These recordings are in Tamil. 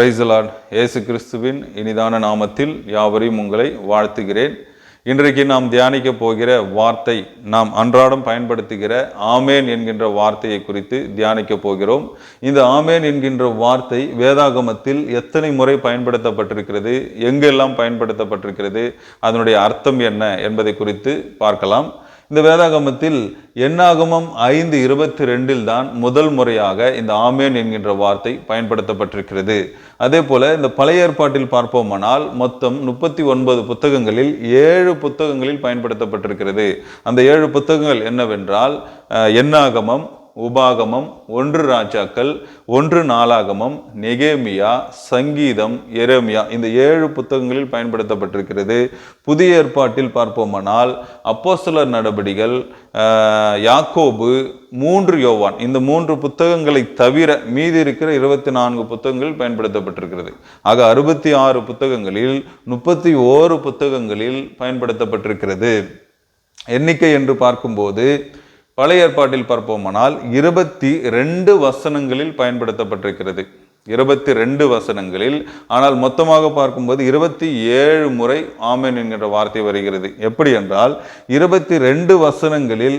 பிரைசலாட் இயேசு கிறிஸ்துவின் இனிதான நாமத்தில் யாவரையும் உங்களை வாழ்த்துகிறேன். இன்றைக்கு நாம் தியானிக்க போகிற வார்த்தை நாம் அன்றாடம் பயன்படுத்துகிற ஆமேன் என்கின்ற வார்த்தையை குறித்து தியானிக்க போகிறோம். இந்த ஆமேன் என்கின்ற வார்த்தை வேதாகமத்தில் எத்தனை முறை பயன்படுத்தப்பட்டிருக்கிறது எங்கெல்லாம் பயன்படுத்தப்பட்டிருக்கிறது அதனுடைய அர்த்தம் என்ன என்பதை குறித்து பார்க்கலாம். இந்த வேதாகமத்தில் எண்ணாகமம் ஐந்து இருபத்தி ரெண்டில் தான் முதல் முறையாக இந்த ஆமேன் என்கின்ற வார்த்தை பயன்படுத்தப்பட்டிருக்கிறது. அதே போல இந்த பழைய ஏற்பாட்டில் பார்ப்போமானால் மொத்தம் முப்பத்தி ஒன்பது புத்தகங்களில் ஏழு புத்தகங்களில் பயன்படுத்தப்பட்டிருக்கிறது. அந்த ஏழு புத்தகங்கள் என்னவென்றால் எண்ணாகமம் உபாகமம் ஒன்று ராஜாக்கள் ஒன்று நாளாகமம் நெகேமியா சங்கீதம் எரேமியா இந்த ஏழு புத்தகங்களில் பயன்படுத்தப்பட்டிருக்கிறது. புதிய ஏற்பாட்டில் பார்ப்போமானால் அப்போஸ்தலர் நடபடிகள் யாக்கோபு மூன்று யோவான். இந்த மூன்று புத்தகங்களை தவிர மீதி இருக்கிற இருபத்தி நான்கு புத்தகங்கள் பயன்படுத்தப்பட்டிருக்கிறது. ஆக அறுபத்தி ஆறு புத்தகங்களில் முப்பத்தி ஓரு புத்தகங்களில் பயன்படுத்தப்பட்டிருக்கிறது. எண்ணிக்கை என்று பார்க்கும்போது பழைய ஏற்பாட்டில் பார்ப்போமானால் இருபத்தி ரெண்டு வசனங்களில் பயன்படுத்தப்பட்டிருக்கிறது. இருபத்தி ரெண்டு வசனங்களில். ஆனால் மொத்தமாக பார்க்கும்போது இருபத்தி ஏழு முறை ஆமேன் என்கிற வார்த்தை வருகிறது. எப்படி என்றால் இருபத்தி ரெண்டு வசனங்களில்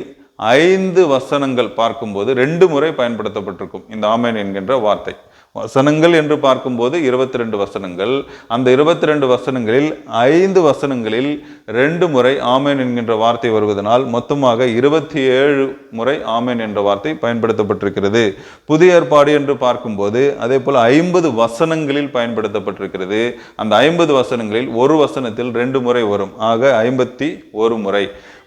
ஐந்து வசனங்கள் பார்க்கும்போது ரெண்டு முறை பயன்படுத்தப்பட்டிருக்கும் இந்த ஆமேன் என்கின்ற வார்த்தை. வசனங்கள் என்று பார்க்கும்போது இருபத்தி ரெண்டு வசனங்கள். அந்த இருபத்தி ரெண்டு வசனங்களில் ஐந்து வசனங்களில் ரெண்டு முறை ஆமேன் என்கின்ற வார்த்தை வருவதனால் மொத்தமாக இருபத்தி ஏழு முறை ஆமேன் என்ற வார்த்தை பயன்படுத்தப்பட்டிருக்கிறது. புதிய ஏற்பாடு என்று பார்க்கும்போது அதே போல் ஐம்பது வசனங்களில் பயன்படுத்தப்பட்டிருக்கிறது. அந்த ஐம்பது வசனங்களில் ஒரு வசனத்தில் ரெண்டு முறை வரும். ஆக ஐம்பத்தி ஒரு முறை.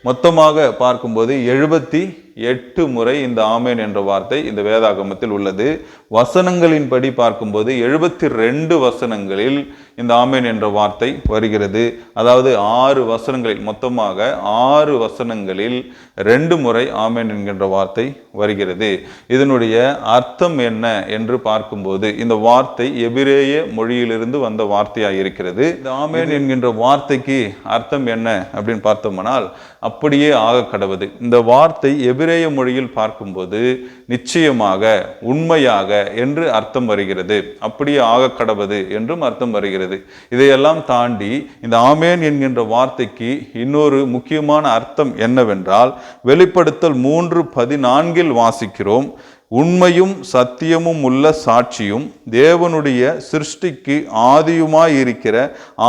மொத்தமாக பார்க்கும்போது எழுபத்தி எட்டு முறை இந்த ஆமேன் என்ற வார்த்தை இந்த வேதாகமத்தில் உள்ளது. வசனங்களின்படி பார்க்கும்போது எழுபத்தி ரெண்டு வசனங்களில் இந்த ஆமேன் என்ற வார்த்தை வருகிறது. அதாவது ஆறு வசனங்களில் மொத்தமாக ஆறு வசனங்களில் ரெண்டு முறை ஆமேன் என்கின்ற வார்த்தை வருகிறது. இதனுடைய அர்த்தம் என்ன என்று பார்க்கும்போது இந்த வார்த்தை எபிரேய மொழியிலிருந்து வந்த வார்த்தையாக இருக்கிறது. இந்த ஆமேன் என்கின்ற வார்த்தைக்கு அர்த்தம் என்ன அப்படின்னு பார்த்தோம்னால் அப்படியே ஆக கடவுது இந்த வார்த்தை எபிரேய மொழியில் பார்க்கும்போது நிச்சயமாக உண்மையாக என்று அர்த்தம் வருகிறது. அப்படியே ஆக கடவது என்றும் அர்த்தம் வருகிறது. இதையெல்லாம் தாண்டி இந்த ஆமேன் என்கின்ற வார்த்தைக்கு இன்னொரு முக்கியமான அர்த்தம் என்னவென்றால் வெளிப்படுத்தல் மூன்று பதினான்கில் வாசிக்கிறோம் உண்மையும் சத்தியமும் உள்ள சாட்சியும் தேவனுடைய சிருஷ்டிக்கு ஆதியுமாயிருக்கிற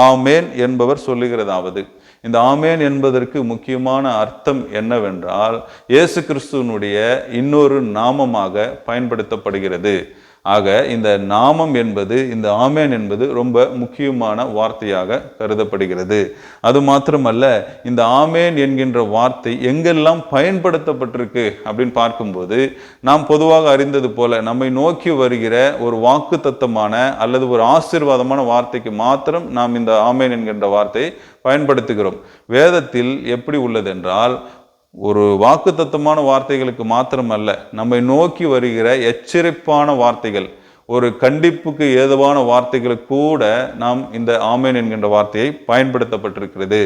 ஆமேன் என்பவர் சொல்லுகிறதாவது. இந்த ஆமேன் என்பதற்கு முக்கியமான அர்த்தம் என்னவென்றால் இயேசு கிறிஸ்துவனுடைய இன்னொரு நாமமாக பயன்படுத்தப்படுகிறது. ஆக இந்த நாமம் என்பது இந்த ஆமேன் என்பது ரொம்ப முக்கியமான வார்த்தையாக கருதப்படுகிறது. அது மாத்திரமல்ல இந்த ஆமேன் என்கின்ற வார்த்தை எங்கெல்லாம் பயன்படுத்தப்பட்டிருக்கு அப்படின்னு பார்க்கும்போது நாம் பொதுவாக அறிந்தது போல நம்மை நோக்கி வருகிற ஒரு வாக்கு தத்தமான அல்லது ஒரு ஆசீர்வாதமான வார்த்தைக்கு மாத்திரம் நாம் இந்த ஆமேன் என்கின்ற வார்த்தையை பயன்படுத்துகிறோம். வேதத்தில் எப்படி உள்ளதென்றால் ஒரு வாக்குத்தத்தமான வார்த்தைகளுக்கு மாத்திரமல்ல நம்மை நோக்கி வருகிற எச்சரிப்பான வார்த்தைகள் ஒரு கண்டிப்புக்கு ஏதுவான வார்த்தைகளுக்கு கூட நாம் இந்த ஆமேன் என்கின்ற வார்த்தையை பயன்படுத்தப்பட்டிருக்கிறது.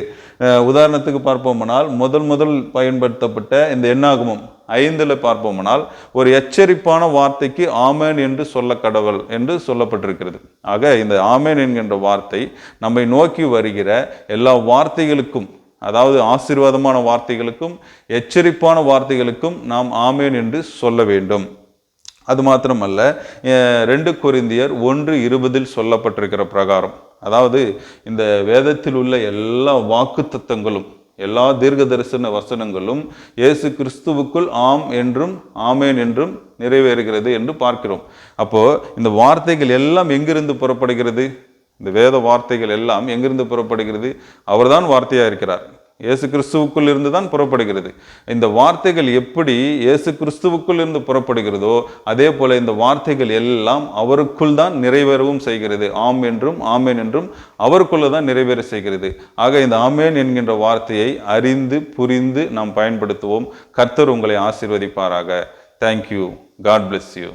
உதாரணத்துக்கு பார்ப்போமானால் முதல் முதல் பயன்படுத்தப்பட்ட இந்த எண்ணாகமம் ஐந்தில் பார்ப்போமானால் ஒரு எச்சரிப்பான வார்த்தைக்கு ஆமேன் என்று சொல்ல கடவுள் என்று சொல்லப்பட்டிருக்கிறது. ஆக இந்த ஆமேன் என்கின்ற வார்த்தை நம்மை நோக்கி வருகிற எல்லா வார்த்தைகளுக்கும் அதாவது ஆசீர்வாதமான வார்த்தைகளுக்கும் எச்சரிப்பான வார்த்தைகளுக்கும் நாம் ஆமேன் என்று சொல்ல வேண்டும். அது மாத்திரமல்ல ரெண்டு கொரிந்தியர் ஒன்று இருபதில் சொல்லப்பட்டிருக்கிற பிரகாரம். அதாவது இந்த வேதத்தில் உள்ள எல்லா வாக்குத்தத்தங்களும் எல்லா தீர்க்க தரிசன வசனங்களும் இயேசு கிறிஸ்துவுக்குள் ஆம் என்றும் ஆமேன் என்றும் நிறைவேறுகிறது என்று பார்க்கிறோம். அப்போ இந்த வார்த்தைகள் எல்லாம் எங்கிருந்து புறப்படுகிறது? இந்த வேத வார்த்தைகள் எல்லாம் எங்கிருந்து புறப்படுகிறது? அவர்தான் வார்த்தையாக இருக்கிறார் இயேசு கிறிஸ்துவுக்குள் இருந்து தான் புறப்படுகிறது. இந்த வார்த்தைகள் எப்படி இயேசு கிறிஸ்துவுக்குள் இருந்து புறப்படுகிறதோ அதே போல இந்த வார்த்தைகள் எல்லாம் அவருக்குள் தான் நிறைவேறவும் செய்கிறது. ஆம் என்றும் ஆமேன் என்றும் அவருக்குள்ள தான் நிறைவேற செய்கிறது. ஆக இந்த ஆமேன் என்கின்ற வார்த்தையை அறிந்து புரிந்து நாம் பயன்படுத்துவோம். கர்த்தர் உங்களை ஆசிர்வதிப்பாராக. Thank you God bless you